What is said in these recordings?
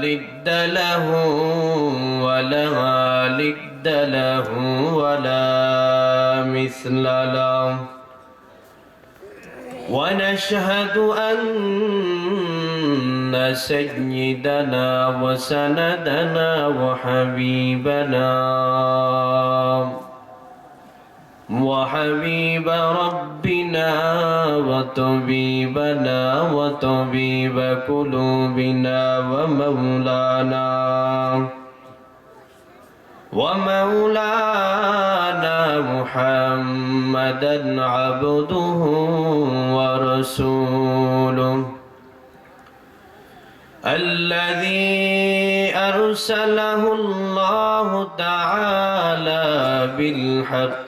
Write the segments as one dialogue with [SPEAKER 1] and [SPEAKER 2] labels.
[SPEAKER 1] لد له ولا لد له ولا مثل له ونشهد أن سيدنا وسندنا وحبيبنا وحبيب ربنا وطبيبنا وطبيب قلوبنا ومولانا. ومولانا محمدا عبده ورسوله. الذي أرسله الله تعالى بالحق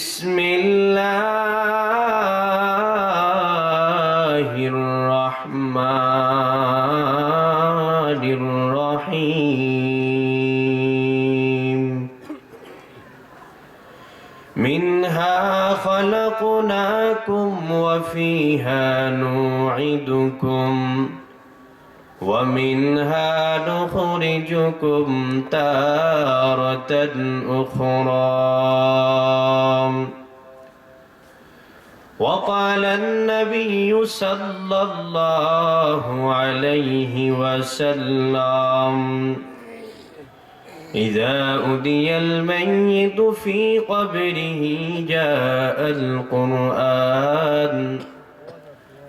[SPEAKER 1] بسم الله الرحمن الرحيم. منها خلقناكم وفيها نعيدكم ومنها نخرجكم تارة أخرى. وقال النبي صلى الله عليه وسلم إذا أدي الميت في قبره جاء القرآن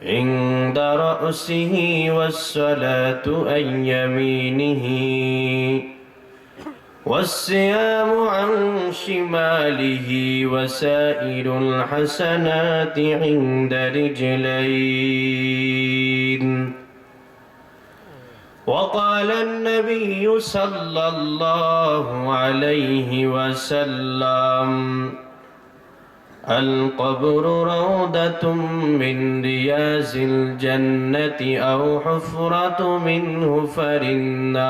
[SPEAKER 1] عند رأسه والصلاة عن يمينه والصيام عن شماله وسائر الحسنات عند رجلين. وقال النبي صلى الله عليه وسلم القبر روضة من رياض الجنة أو حفرة من هفر النار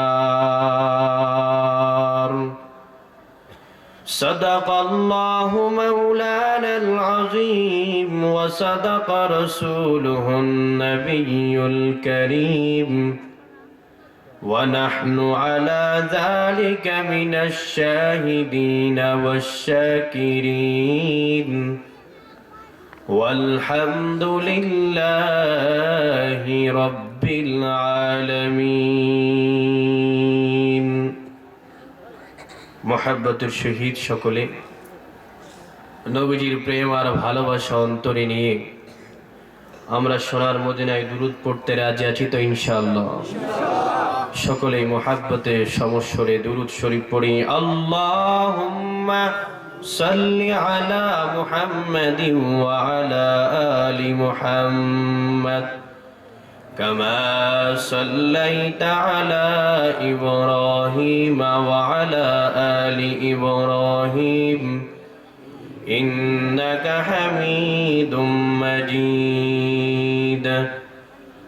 [SPEAKER 1] صدق الله مولانا العظيم وصدق رسوله النبي الكريم. ونحن على ذلك من الشاهدين والشاكرين والحمد لله رب العالمين মোহাব্বতের সহিত সকলে নবীজির প্রেম আর ভালোবাসা অন্তরে নিয়ে আমরা সোনার মদিনায় দুরুদ পড়তে রাজি আছি তো ইনশাআল্লাহ সকলেই মোহাব্বতে সমস্বরে দুরুদ শরীফ পড়ি আল্লাহুম্মা সাল্লি আলা মুহাম্মাদিন ওয়া আলা আলি মুহাম্মাদ كما صليت على إبراهيم وعلى آل إبراهيم إنك حميد مجيد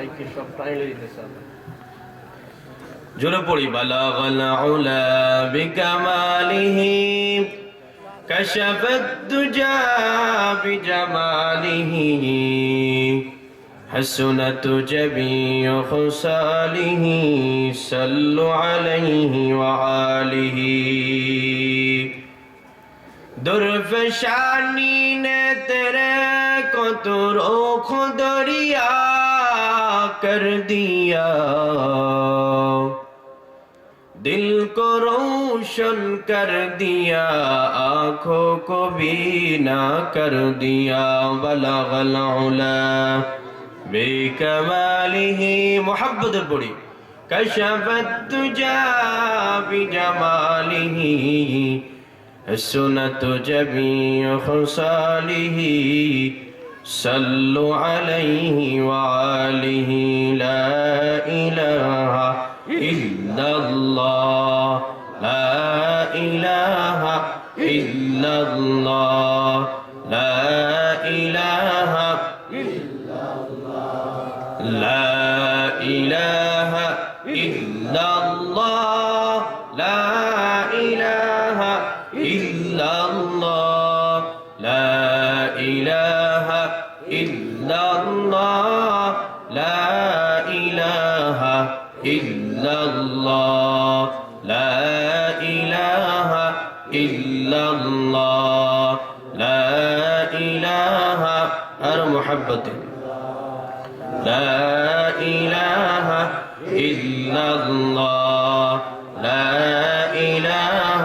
[SPEAKER 1] মাইকে
[SPEAKER 2] সব টাইম দিতেছে
[SPEAKER 1] জোরে পড়ি বালাগাল আউলা বিকামালিহি كشف الدجى بجماله حسنت جبي خصاله صلوا عليه وآله درفشانی نے تیرے کو تو روخ دریا کر دیا۔ دل کو روشن کر دیا، آنکھوں کو بینا کر دیا۔ بلغ العلا، بے کمالی محبت بڑی کشفت تجا بجمالی سنت جبی خسالی صلوا عليه وآله لا إله إلا الله. لا إله إلا الله. لا إله إلا الله. لا إله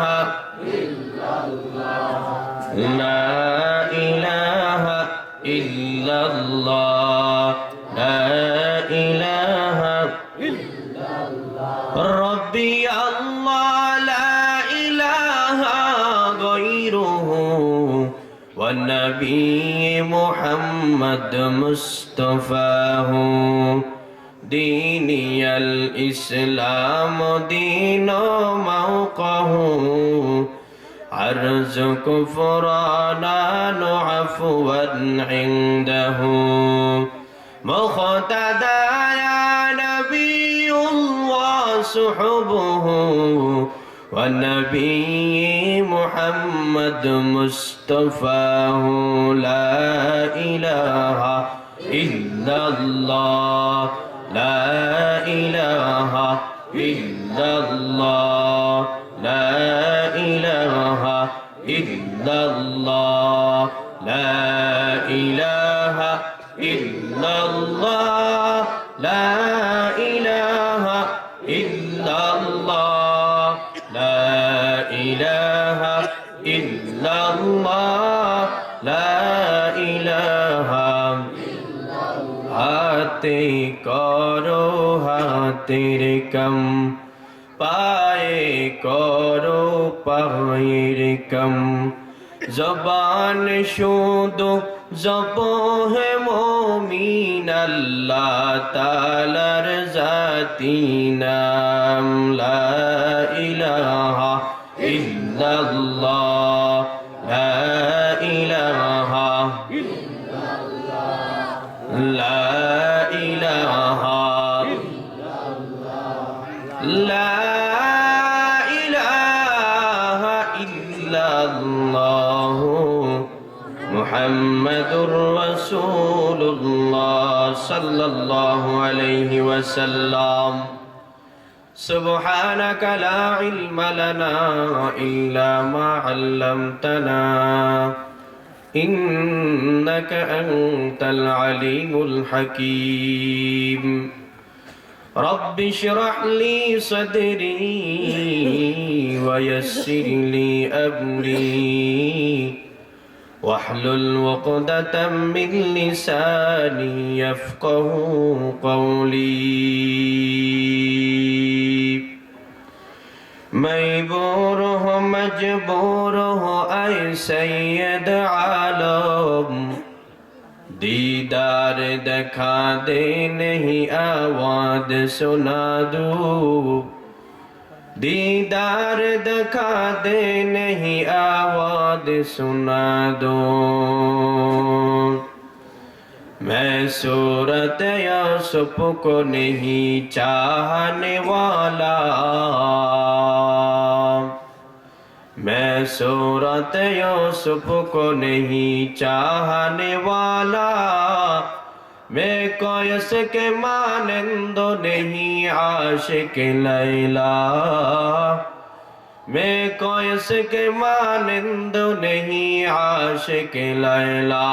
[SPEAKER 1] لا إله إلا الله. لا إله ربي الله. لا إله غيره. والنبي محمد مصطفاه ديني الإسلام دين موقه عرز كفرانا عفوا عنده. مقتدى يا نبي الله صحبه. والنبي محمد مصطفاه. لا إله إلا الله. لا إله إلا الله হাতের কম পায়ে করো পায়ের কম জবান শুধু জব হে মমিন, আল্লাহ তালার জাতি নাম লা ইলাহা ইল্লাল্লাহ। صلى الله عليه وسلم سبحانك لا علم لنا إلا ما علمتنا إنك أنت العليم الحكيم رب اشرح لي صدري ويسر لي أمري واحلل عقدة من لساني يفقه قولي. مجبور ہو مجبور ہو اے سید عالم. دیدار دکھا دے نہیں آواز سنا دو. दीदार दिखा दे नहीं आवाज़ सुना दो। मैं सूरत या सुप को नहीं चाहने वाला। मैं सूरत यूसुफ को नहीं चाहने वाला। میں کوئی اس کے مانند نہیں عاشق لیلا میں کوئی اس کے مانند نہیں عاشق لیلا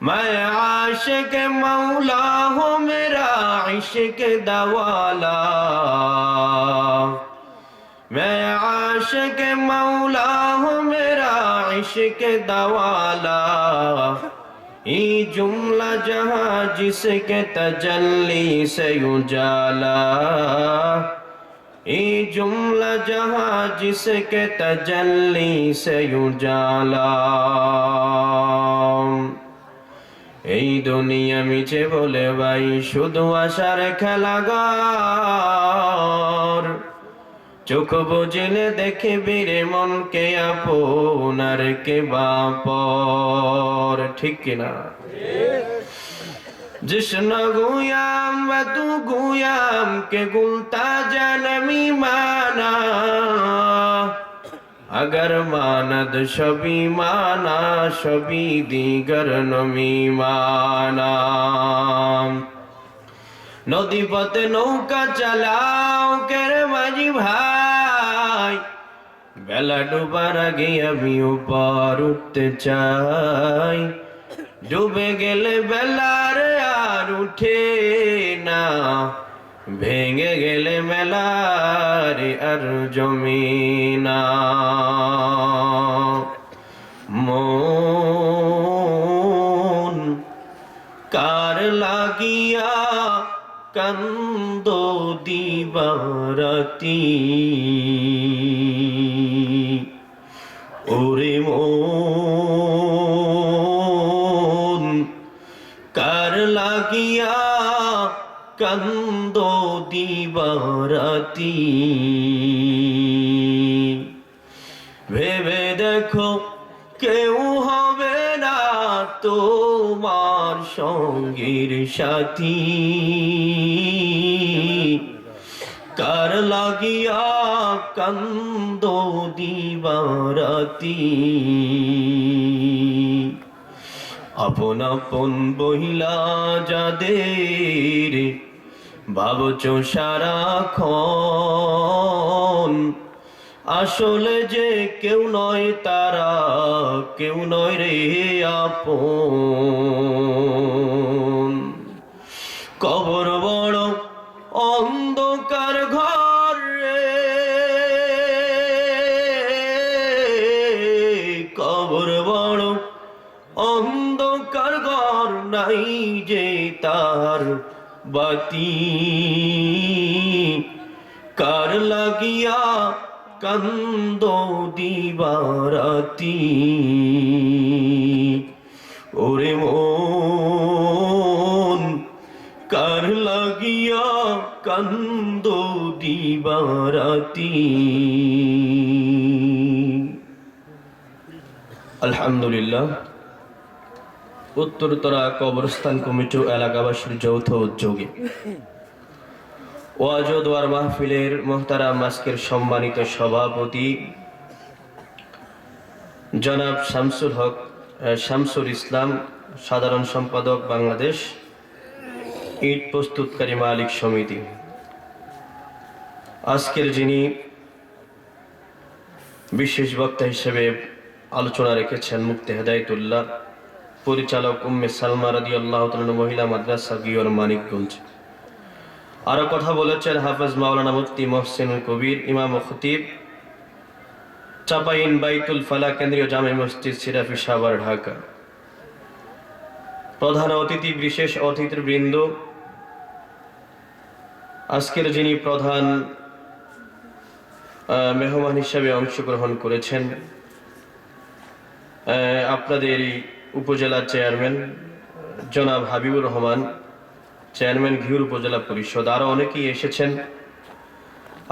[SPEAKER 1] میں عاشق مولا ہوں میرا عشق دوالا میں عاشق مولا ہوں میرا عشق دوالا এই জুমলা জাহা জিসকে তজল্লি সে উজালা। এই জুমলা জাহা জিসকে তজল্লি সে উজালা। এই দুনিয়া মিছে বলে ভাই, শুধু আশার খেলাগার চোখ বুঝলে দেখে বীরে মনকে আপনার কে বাপর ঠিক কিনা جشن گویام و تو گویام کہ گلتا جنمی مانا اگر ماند شبی مانا شبی دیگر نمی مانا নদী পথে নৌকা চালাও, কেরে মাঝি ভাই? বেলা ডুবার আগে আমি উপর উঠতে চাই। ডুবে গেলে বেলার আর উঠে না। ভেঙে গেলে মেলার আর জমিনা কান্দ দিবারাতি। ওরে মন কার লাগিয়া কান্দ দিবারাতি? ভেবে দেখো কেউ হবে না তোমার সঙ্গীর সাথী। কার লাগিয়া কান্দ দিবারাতি? আপন আপন বহিলা যাদের ভাবছ সারাক্ষণ আসলে যে কেউ নয় তারা, কেউ নয় রে আপন। কবর বড় অন্ধকার ঘর কবর বড় অন্ধকার ঘর নাই যে তার বাতি। কার লাগিয়া কান্দ দিবারাতি। ওরে মন, কার লাগিয়া কান্দ দিবারাতি? আলহামদুলিল্লাহ, উত্তরতরা কবরস্থান কমিটি এলাকাবাসীর যৌথ উদ্যোগে। ওয়াজোদোয়ার মাহফিলের মোহতারা মাস্কের সম্মানিত সভাপতি জনাব শামসুল হক শামসুল ইসলাম, সাধারণ সম্পাদক বাংলাদেশ, ইট প্রস্তুতকারী মালিক সমিতি। আজকের যিনি বিশেষ বক্তা হিসেবে আলোচনা রেখেছেন মুক্তি হেদায়তুল্লাহ, পরিচালক উম্মে সালমা রাদি আল্লাহ মহিলা মাদ্রাসা গিয়র মানিকগঞ্জ। আরও কথা বলেছেন হাফেজ মাওলানা মুফতি মহসিন কবির, ইমাম খতিব। চাপাইন বাইতুল ফালা কেন্দ্রীয় জামে মসজিদ সিরাফি সাভার, ঢাকা। প্রধান অতিথি, বিশেষ অতিথির বৃন্দ আজকের যিনি প্রধান মেহমান হিসাবে অংশগ্রহণ করেছেন আপনাদের উপজেলা চেয়ারম্যান, জনাব হাবিবুর রহমান। চেয়ারম্যান ঘিউর উপজেলা পরিষদ, আরও অনেকেই এসেছেন।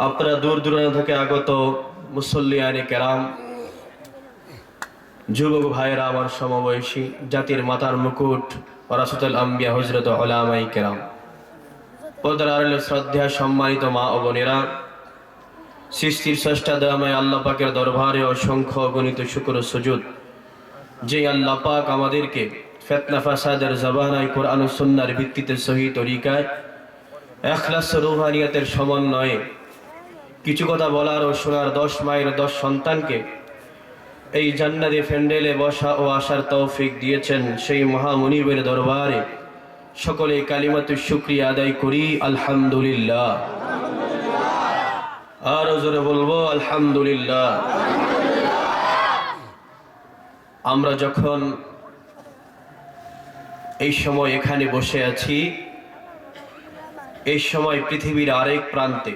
[SPEAKER 1] আপনারা দূর দূরান্ত থেকে আগত মুসল্লি মুসল্লিয়ানি কেরাম, যুবক ভাইয়েরা, আমার সমবয়সী জাতির মাতার মুকুট, ওরাসুতুল আম্বিয়া হজরত ওলামাই কেরাম। আড়ালে শ্রদ্ধা সম্মানিত মা ও বোনেরা, সৃষ্টির শ্রেষ্ঠা দয়াময় আল্লাহ দরবারে অসংখ্য গণিত শুক্র সুজুদ যে আল্লাহ পাক আমাদেরকে ফেতনা ফাসাদের জবানায় কোরআন ও সুন্নার ভিত্তিতে সহি তরিকায়, এখলাস রুহানিয়াতের সমন্বয়ে। কিছু কথা বলার ও শোনার দশ মায়ের দশ সন্তানকে এই জান্নাতি ফ্যান্ডেলে বসা ও আসার তৌফিক দিয়েছেন সেই মহামনিবের দরবারে। সকলে কালিমাতু শুক্রিয়া আদায় করি, আলহামদুলিল্লাহ। আর জোরে বলব, আলহামদুলিল্লাহ। আমরা যখন এই সময় এখানে বসে আছি। এই সময় পৃথিবীর আরেক প্রান্তে।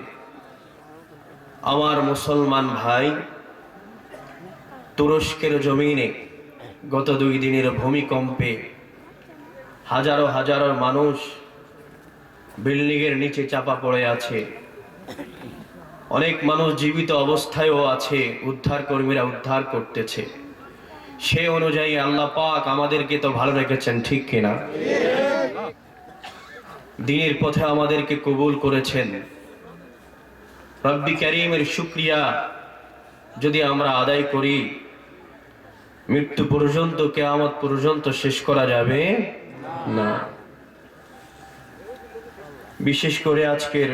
[SPEAKER 1] আমার মুসলমান ভাই তুরস্কের জমিনে গত দুই দিনের ভূমিকম্পে হাজারো হাজারো মানুষ বিল্ডিংয়ের নিচে চাপা পড়ে আছে। অনেক মানুষ জীবিত অবস্থায়ও আছে উদ্ধার কর্মীরা উদ্ধার করতেছে। সে অনুযায়ী আল্লাহ পাক আমাদেরকে তো ভালো রেখেছেন, ঠিক কিনা? দিনের পথে আমাদেরকে কবুল করেছেন। রব্বি করিমের শুক্রিয়া যদি আমরা আদায় করি, মৃত্যু পর্যন্ত, কেয়ামত পর্যন্ত শেষ করা যাবে না। বিশেষ করে আজকের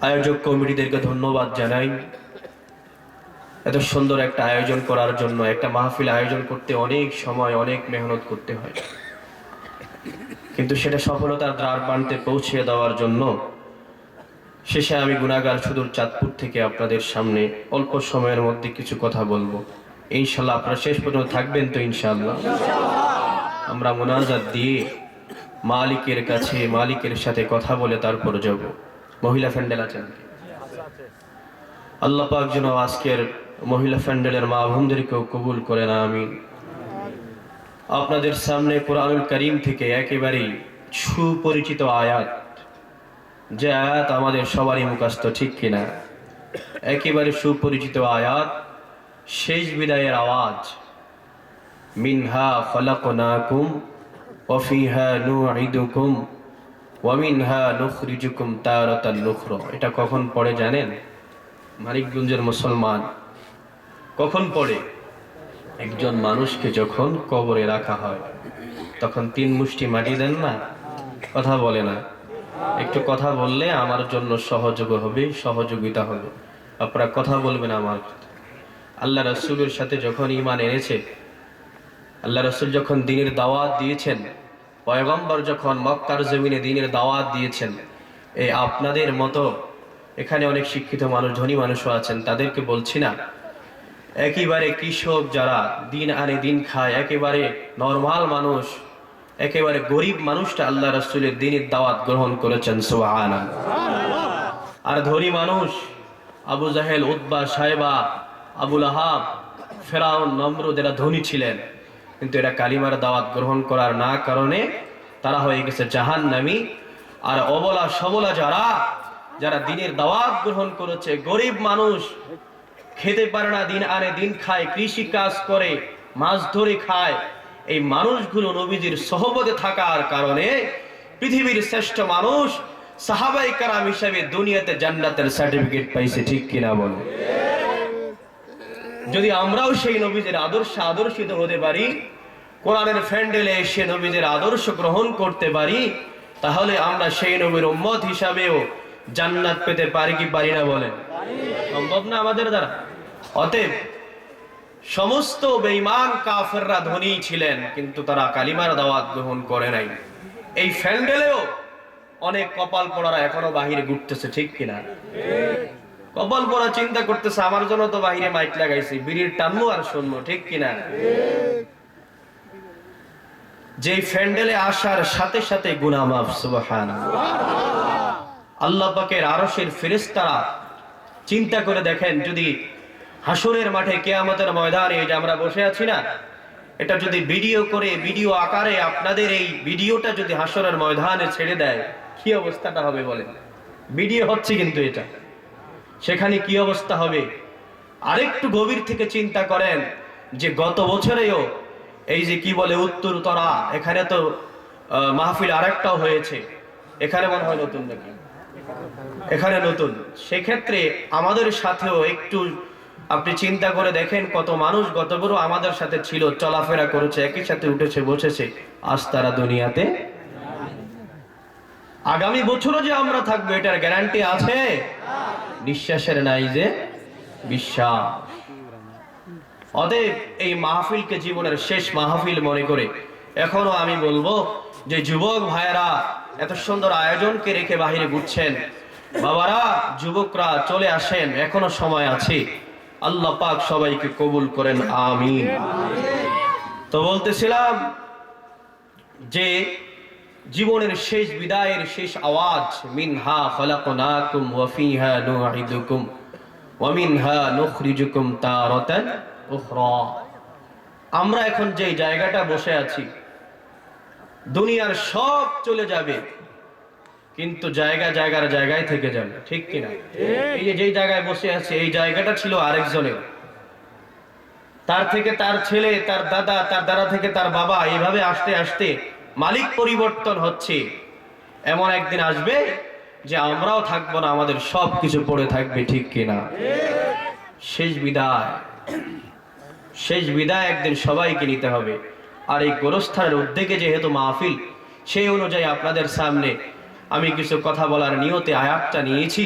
[SPEAKER 1] আয়োজক কমিটিদেরকে ধন্যবাদ জানাই। এত সুন্দর একটা আয়োজন করার জন্য, একটা মাহফিল আয়োজন করতে অনেক সময়, অনেক মেহনত করতে হয়। কিন্তু সেটা সফলতার দ্বার প্রান্তে পৌঁছে দেওয়ার জন্য শেষে আমি গুণাগার সুদূর চাঁদপুর থেকে আপনাদের সামনে অল্প সময়ের মধ্যে কিছু কথা বলব। ইনশাল্লাহ আপনারা শেষ পর্যন্ত থাকবেন তো ইনশাল্লাহ। আমরা মোনাজাত দিয়ে মালিকের কাছে, মালিকের সাথে কথা বলে তারপর যাব। মহিলা ফ্যান্ডেল আছেন আল্লাহ পাক যেন আজকের মহিলা ফ্যান্ডেলের মা বোনদেরকেও কবুল করে না আমি আপনাদের সামনে কোরআনুল করিম থেকে একেবারেই সুপরিচিত আয়াত। যে আয়াত আমাদের সবারই মুখস্থ, ঠিক কিনা? একেবারে সুপরিচিত আয়াত, শেষ বিদায়ের আওয়াজ। মিনহা খলাকনাকুম ওয়াফিহা নুঈদুকুম ওয়ামিনহা নুখরিজুকুম তারাতান নুখরা। এটা কখন পড়ে জানেন? মানিকগঞ্জের মুসলমান। কখন পড়ে? একজন মানুষকে যখন কবরে রাখা হয়, তখন তিন মুষ্টি মাটি দেন না? কথা বলে না। একটু কথা বললে আমার জন্য সহযোগ হবে, সহযোগিতা হবে। আপনারা কথা বলবেন আমার আল্লাহ রসুলের সাথে যখন ইমান এনেছে, আল্লাহ রসুল যখন দিনের দাওয়াত দিয়েছেন, পয়গম্বর যখন মক্কার জমিনে দিনের দাওয়াত দিয়েছেন, এই আপনাদের মতো এখানে অনেক শিক্ষিত মানুষ, ধনী মানুষও আছেন, তাদেরকে বলছি না একেবারে কৃষক যারা দিন আনে দিন খায়, একেবারে নর্মাল মানুষ, একেবারে গরিব মানুষটা আল্লাহ রসুলের দিনের দাওয়াত গ্রহণ করেছেন সোহান আর ধনী মানুষ, আবু জাহেল উদ্বা সাহেবা আবুল আহাব ফেরাউন, নমরুদ, এরা ধনী ছিলেন। কিন্তু এরা কালিমার দাওয়াত গ্রহণ করার না কারণে তারা হয়ে গেছে জাহান নামি আর অবলা সবলা যারা যারা দিনের দাওয়াত গ্রহণ করেছে, গরিব মানুষ খেতে পারে না, দিন আনে দিন খায়, কৃষি কাজ করে, মাছ ধরে খায়। এই মানুষগুলো নবীজির সহবতে থাকার কারণে পৃথিবীর শ্রেষ্ঠ মানুষ সাহাবাই কারাম হিসাবে দুনিয়াতে জান্নাতের সার্টিফিকেট পাইছে, ঠিক কিনা বলো? যদি আমরাও সেই নবীদের আদর্শে আদর্শিত হতে পারি, কোরআনের ফ্যান্ডেলে এসে নবীদের আদর্শ গ্রহণ করতে পারি, তাহলে আমরা সেই নবীর উম্মত হিসাবেও জান্নাত পেতে পারি কি পারি না বলেন? সম্ভব না আমাদের দ্বারা? অতএব, সমস্ত বেঈমান কাফেররা ধনী ছিলেন, কিন্তু তারা কালিমার দাওয়াত গ্রহণ করে নাই। এই ফ্যান্ডেলেও অনেক কপাল পড়ারা এখনও বাহিরে ঘুরতেছে, ঠিক কিনা কপাল পড়া চিন্তা করতেছে, আমার জন্য তো বাহিরে মাইক লাগাইছি, বিড়ির টানবো আর শুনব ঠিক কিনা যে ফ্যান্ডেলে আসার সাথে সাথে গুনামাফ সুবহান আল্লাহ পাকের আরশের ফেরেশতারা চিন্তা করে দেখেন, যদি হাসরের মাঠে কেয়ামতের ময়দানে যে আমরা বসে আছি না, এটা যদি ভিডিও করে, ভিডিও আকারে আপনাদের এই ভিডিওটা যদি হাসরের ময়দানে ছেড়ে দেয়, কি অবস্থাটা হবে বলেন? ভিডিও হচ্ছে কিন্তু এটা। সেখানে কি অবস্থা হবে? আরেকটু গভীর থেকে চিন্তা করেন যে গত বছরেও এই যে কি বলে উত্তরতরা, এখানে তো মাহফিল আরেকটাও হয়েছে। এখানে মনে হয় নতুন নাকি? এখানে নতুন। সেক্ষেত্রে আমাদের সাথেও একটু আপনি চিন্তা করে দেখেন কত মানুষ গত বড় আমাদের সাথে ছিল, চলাফেরা করেছে, একই সাথে উঠেছে, বসেছে। আজ তারা দুনিয়াতে আগামী বছরও যে আমরা থাকব, এটার গ্যারান্টি আছে? নিঃশ্বাসের নাই যে বিশ্বাস। অতএব এই মাহফিলকে জীবনের শেষ মাহফিল মনে করে এখনও আমি বলব যে যুবক ভাইয়েরা, এত সুন্দর আয়োজনকে রেখে বাহিরে ঘুরছেন। বাবারা, যুবকরা, চলে আসেন। এখনও সময় আছে। আল্লাহ পাক সবাইকে কবুল করেন। আমিন। তো বলতেছিলাম যে, জীবনের শেষ বিদায়ের শেষ আওয়াজ, মিনহা খলাকনাকুম ওয়া ফিহা নুঈদুকুম ওয়া মিনহা নুখরিজুকুম তারাতান উখরা। আমরা এখন যে জায়গাটা বসে আছি, দুনিয়ার সব চলে যাবে। কিন্তু জায়গা জায়গার জায়গায় থেকে যাবে ঠিক কিনা? এই যে যেই জায়গায় বসে আছে এই জায়গাটা ছিল আরেকজনের। তার থেকে তার ছেলে তার দাদা তার দাদা থেকে তার বাবা এইভাবে আসতে আসতে মালিক পরিবর্তন হচ্ছে। এমন একদিন আসবে যে আমরাও থাকব না আমাদের সব কিছু পড়ে থাকবে ঠিক কিনা? শেষ বিদায়। শেষ বিদায় একদিন সবাইকে নিতে হবে। আর এই গোরস্থানের উদ্যোগে যেহেতু মাহফিল সেই অনুযায়ী আপনাদের সামনে আমি কিছু কথা বলার নিয়তে আয়াতটা নিয়েছি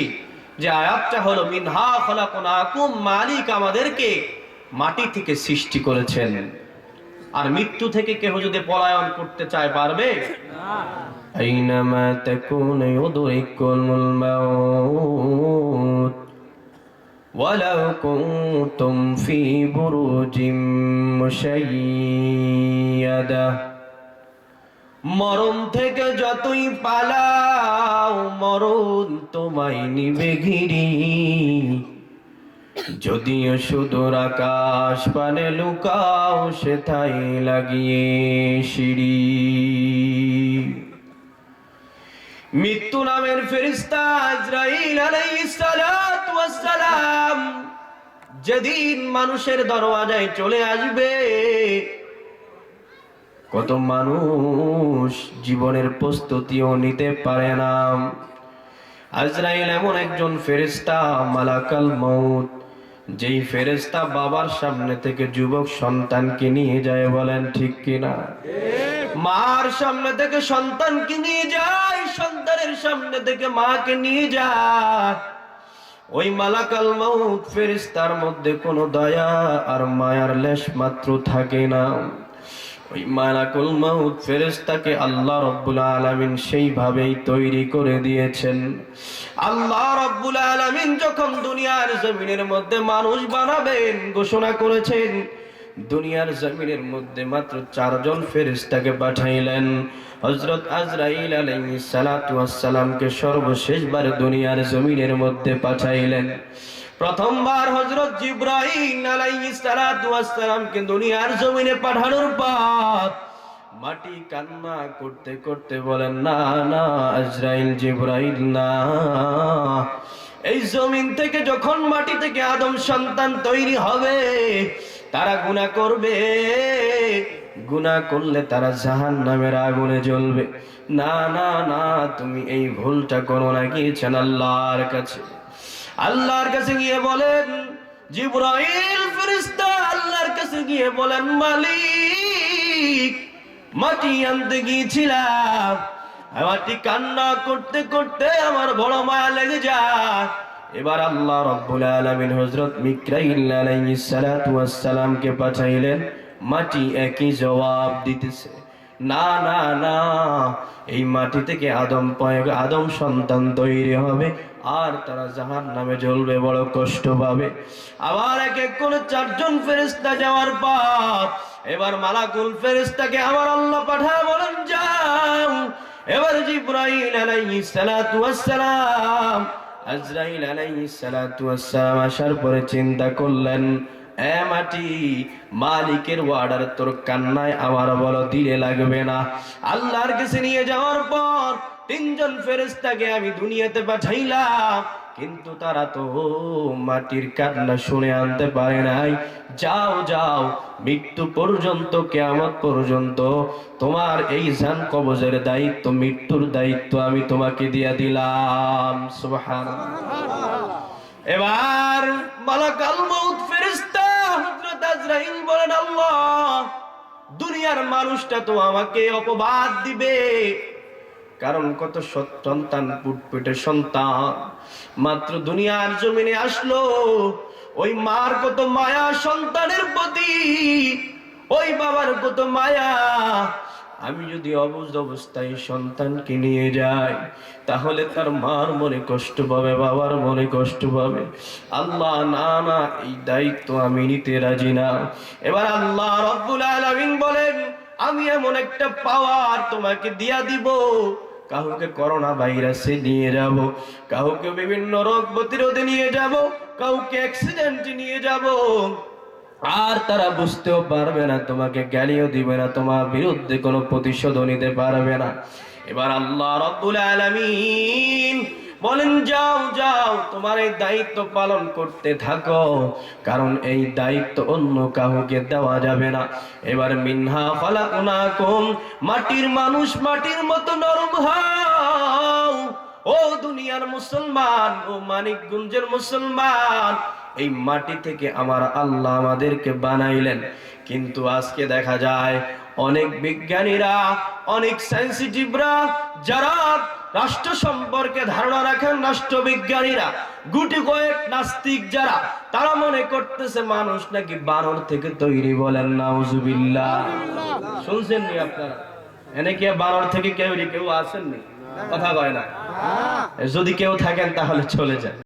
[SPEAKER 1] যে আয়াতটা হলো মিনহা খলাকুনাকুম মালিক আমাদেরকে মাটি থেকে সৃষ্টি করেছেন আর মৃত্যু থেকে কেহ যদি পলায়ন করতে চায় পারবে আইনামা তাকুন ইউদরিকুল মাউত ولو كنتم في بروج مشيدة মরণ থেকে যতই পালাও, মরণ তোমায় নিবে ঘিরি। যদিও সুদূর আকাশ পানে লুকাও সেথাই লাগিয়ে সিঁড়ি। মৃত্যু নামের ফেরিস্তা সালাতু সালাম যেদিন মানুষের দরওয়াজায় চলে আসবে কত মানুষ জীবনের প্রস্তুতিও নিতে পারে না। আজরাইল এমন একজন ফেরেস্তা মালাকাল মৌত যেই ফেরেস্তা বাবার সামনে থেকে যুবক সন্তানকে নিয়ে যায় বলেন, ঠিক কিনা মার সামনে থেকে সন্তানকে নিয়ে যায়, সন্তানের সামনে থেকে মাকে নিয়ে যায়। ওই মালাকাল মাউত ফেরেস্তার মধ্যে কোনো দয়া আর মায়ার লেশ মাত্র থাকে না। ওই মালাকুল মাউত ফেরেস্তাকে আল্লাহ রব্বুল আলামিন সেইভাবেই তৈরি করে দিয়েছেন। আল্লাহ রব্বুল আলামিন যখন দুনিয়ার জমিনের মধ্যে মানুষ বানাবেন ঘোষণা করেছেন, দুনিয়ার জমিনের মধ্যে মাত্র চারজন ফেরেস্তাকে পাঠাইলেন। হজরত আজরাইল আলাইহিস সালাতু ওয়াস সালামকে সর্বশেষবার দুনিয়ার জমিনের মধ্যে পাঠাইলেন। প্রথমবার হজরত জিব্রাহিম আলাইহিস সালাতু ওয়াস সালামকে দুনিয়ার জমিনে পাঠানোর পর মাটি কান্না করতে করতে বলেন, না না, আজরাইল, জিব্রাইল না। এই জমিন থেকে যখন মাটি থেকে আদম সন্তান তৈরি হবে, তারা গুনাহ করবে। গুনাহ করলে তারা জাহান নামের আগুনে জ্বলবে। না না না, তুমি এই ভুলটা করো না, গিয়েছেন আল্লাহর কাছে। আল্লাহর কাছে গিয়ে বলেন, জিব্রাইল ফেরেশতা আল্লাহর কাছে গিয়ে বলেন, মালিক, মাটি আনতে গিয়েছিলাম। মাটি কান্না করতে করতে আমার বড় মায়া লেগে যায়। এবার আল্লাহ রব্বুল আলামিন হযরত মিকরাইল আলাইহিস সালাতু ওয়াস সালামকে পাঠাইলেন, মাটি একই জবাব দিতেছে। না না না, এই মাটি থেকে আদম আদম সন্তান তৈরি হবে আর তারা জাহান নামে জ্বলবে, বড় কষ্ট পাবে। আবার এক এক করে চারজন ফেরেস্তা যাওয়ার পর, এবার মালাকুল ফেরেস্তাকে আমার আল্লাহ পাঠা বলেন, যাও। এবার জিব্রাইল আলাইহিস সালাতু ওয়াস সালাম আজরাইল আলাইহিস সালাতু ওয়াস সালাম আসার পরে চিন্তা করলেন মাটি, মালিকের ওয়ার্ডার তোর কান্নায় আমার বলো, দিলে লাগবে না? আল্লাহর কাছে নিয়ে যাওয়ার পর তিনজন ফেরেস্তাকে আমি দুনিয়াতে পাঠাইলাম, কিন্তু তারা তো মাটির কান্না শুনে আনতে পারে নাই। যাও যাও, মৃত্যু পর্যন্ত, কেয়ামত পর্যন্ত তোমার এই জান কবজের দায়িত্ব, মৃত্যুর দায়িত্ব আমি তোমাকে দিয়ে দিলাম। সুবহানাল্লাহ। এবার মালাকাল মউত ফেরেশতা হযরত আজরাইল বলেন, আল্লাহ, দুনিয়ার মানুষটা তো আমাকে অপবাদ দিবে। কারণ কত সন্তান পুটপুটে সন্তান। মাত্র দুনিয়ার জমিনে আসলো, ওই মার কত মায়া সন্তানের প্রতি, ওই বাবার কত মায়া। আমি যদি অবুঝ অবস্থায় সন্তানকে নিয়ে যাই, তাহলে তার মার মনে কষ্ট পাবে, বাবার মনে কষ্ট পাবে। আল্লাহ না না, এই দায়িত্ব আমি নিতে রাজি না। এবার আল্লাহ রব্বুল আলামিন বলেন, আমি এমন একটা পাওয়ার তোমাকে দিয়া দিব কাউকে করোনা ভাইরাসে নিয়ে যাব, কাউকে বিভিন্ন রোগ প্রতিরোধে নিয়ে যাব, কাউকে অ্যাক্সিডেন্ট নিয়ে যাব। আর তারা বুঝতেও পারবে না, তোমাকে জ্ঞানীও দিবে না, তোমার বিরুদ্ধে কোনো প্রতিশোধ নিতে পারবে না। এবার আল্লাহ রব্বুল আলামিন বলেন, যাও যাও, তোমার এই দায়িত্ব পালন করতে থাকো, কারণ এই দায়িত্ব অন্য কাউকে দেওয়া যাবে না। এবার, মিনহা ফালাকুনাকুম মাটির মানুষ মাটির মতো নরম হও। ও দুনিয়ার মুসলমান, ও মানিকগঞ্জের মুসলমান, এই মাটি থেকে আমার আল্লাহ আমাদেরকে বানাইলেন। কিন্তু আজকে দেখা যায়, অনেক বিজ্ঞানীরা, অনেক সেন্সিটিভরা যারা রাষ্ট্র সম্পর্কে ধারণা রাখেন রাষ্ট্রবিজ্ঞানীরা। গুটি কয়েক নাস্তিক যারা তারা মনে করতেছে মানুষ নাকি বানর থেকে তৈরি বলেন নাউজুবিল্লাহ। শুনছেন নি আপনারা? এনে কি বানর থেকে কেউ কেউ আসেননি কথা কয় না। যদি কেউ থাকেন তাহলে চলে যান।